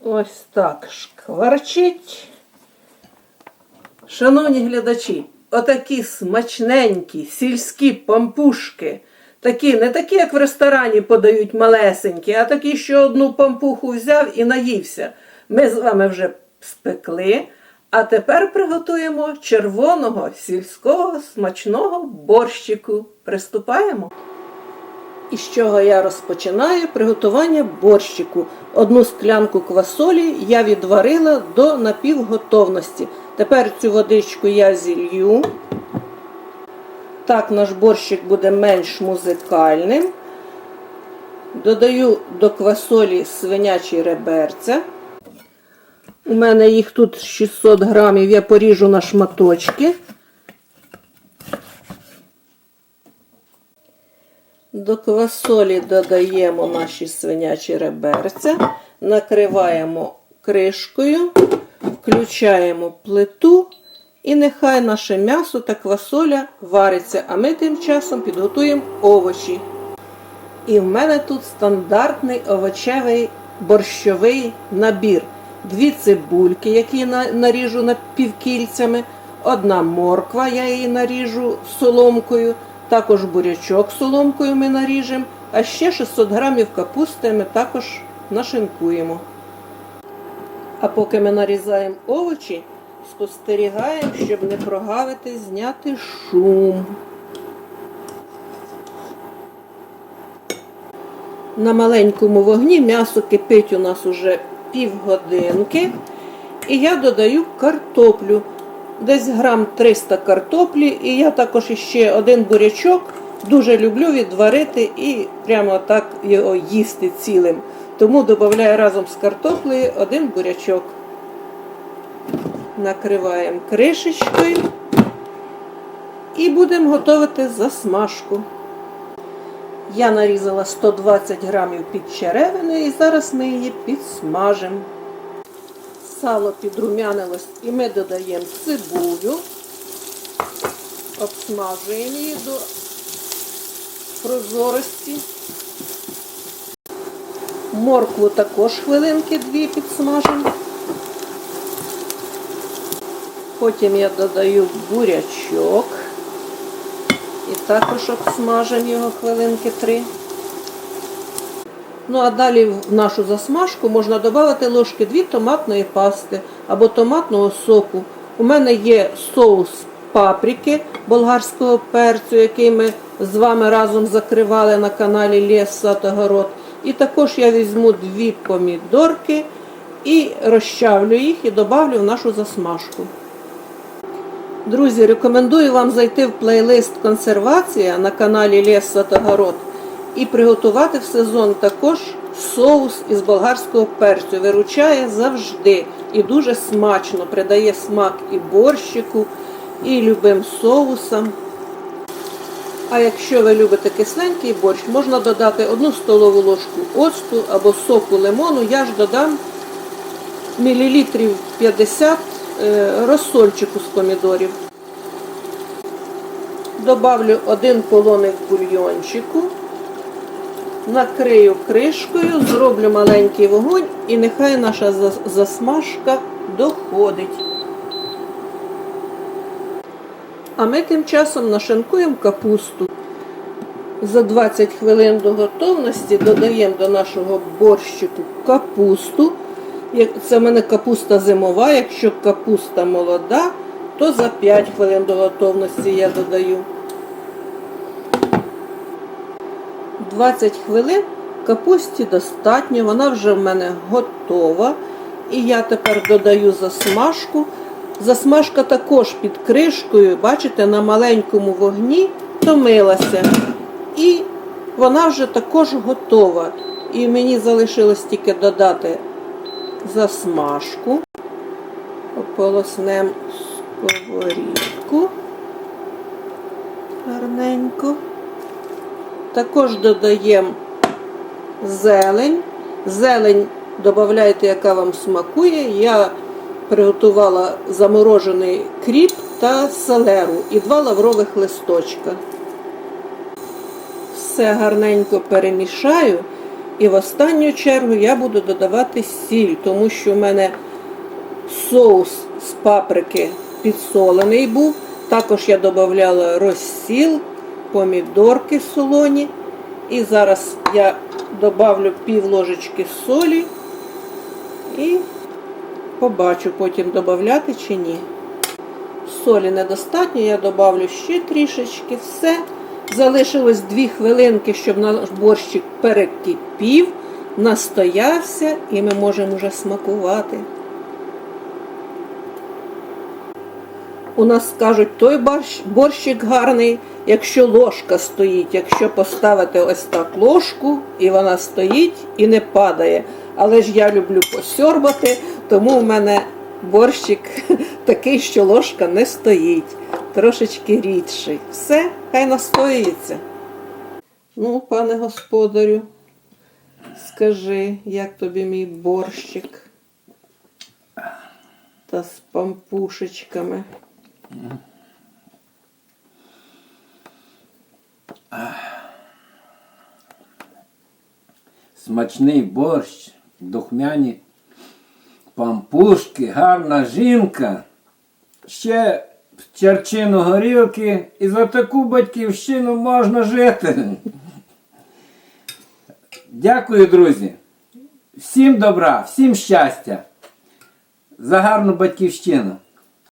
Ось так шкварчить. Шановні глядачі, отакі смачненькі сільські пампушки. Такі, не такі, як в ресторані подають малесенькі, а такі, що одну пампуху взяв і наївся. Ми з вами вже спекли, а тепер приготуємо червоного сільського смачного борщику. Приступаємо. І з чого я розпочинаю приготування борщику. Одну склянку квасолі я відварила до напівготовності. Тепер цю водичку я зілью. Так наш борщик буде менш музикальним. Додаю до квасолі свинячі реберця. У мене їх тут 600 грамів, я поріжу на шматочки. До квасолі додаємо наші свинячі реберця, накриваємо кришкою, включаємо плиту і нехай наше м'ясо та квасоля вариться, а ми тим часом підготуємо овочі. І в мене тут стандартний овочевий борщовий набір. Дві цибульки, які на- наріжу напівкільцями, одна морква, я її наріжу соломкою, також бурячок соломкою ми наріжемо, а ще 600 грамів капусти ми також нашинкуємо. А поки ми нарізаємо овочі, спостерігаємо, щоб не прогавити, зняти шум. На маленькому вогні м'ясо кипить у нас уже півгодинки. І я додаю картоплю. Десь грам 300 картоплі. І я також ще один бурячок дуже люблю відварити і прямо так його їсти цілим. Тому додаю разом з картоплею один бурячок. Накриваємо кришечкою і будемо готувати засмажку. Я нарізала 120 грамів під черевини і зараз ми її підсмажимо. Сало підрумянилось і ми додаємо цибулю, обсмажуємо її до прозорості. Моркву також хвилинки дві підсмажимо. Потім я додаю бурячок. І також обсмажимо його хвилинки три. Ну, а далі в нашу засмажку можна додати ложки 2 томатної пасти або томатного соку. У мене є соус паприки болгарського перцю, який ми з вами разом закривали на каналі Ліс Сад Огород. І також я візьму дві помідорки і розчавлю їх і добавлю в нашу засмажку. Друзі, рекомендую вам зайти в плейлист Консервація на каналі Лес Сатогород і приготувати в сезон також соус із болгарського перцю. Виручає завжди і дуже смачно придає смак і борщику, і любим соусам. А якщо ви любите кисленький борщ, можна додати 1 столову ложку оцту або соку лимону. Я ж додам мілілітрів 50 е, розсольчику з помідорів. Добавлю один полоник бульйончику, накрию кришкою, зроблю маленький вогонь і нехай наша засмажка доходить. А ми тим часом нашинкуємо капусту. За 20 хвилин до готовності додаємо до нашого борщику капусту. Це в мене капуста зимова, якщо капуста молода, то за 5 хвилин до готовності я додаю. 20 хвилин капусті достатньо, вона вже в мене готова. І я тепер додаю засмажку. Засмажка також під кришкою, бачите, на маленькому вогні томилася. І вона вже також готова. І мені залишилось тільки додати засмажку. Ополоснемо сковорідку гарненько. Також додаємо зелень. Зелень додайте, яка вам смакує. Я приготувала заморожений кріп та селеру і два лаврових листочка. Все гарненько перемішаю І в останню чергу я буду додавати сіль, тому що в мене соус з паприки підсолений був. Також я додавала розсіл, помідорки солоні. І зараз я добавлю пів ложечки солі і побачу потім додавати чи ні. Солі недостатньо, я добавлю ще трішечки. Все. Залишилось 2 хвилинки, щоб наш борщик перекипів, настоявся і ми можемо вже смакувати. У нас кажуть, той борщ, борщик гарний, якщо ложка стоїть. Якщо поставити ось так ложку, і вона стоїть і не падає. Але ж я люблю посьорбати, тому в мене борщик такий, що ложка не стоїть. Трошечки рідший. Все, хай настоюється. Ну, пане господарю, скажи, як тобі мій борщик? Та з пампушечками. Смачний борщ, духмяні пампушки, гарна жінка. Ще черчину горілки і за таку батьківщину можна жити. Дякую, друзі. Всім добра, всім щастя. За гарну батьківщину.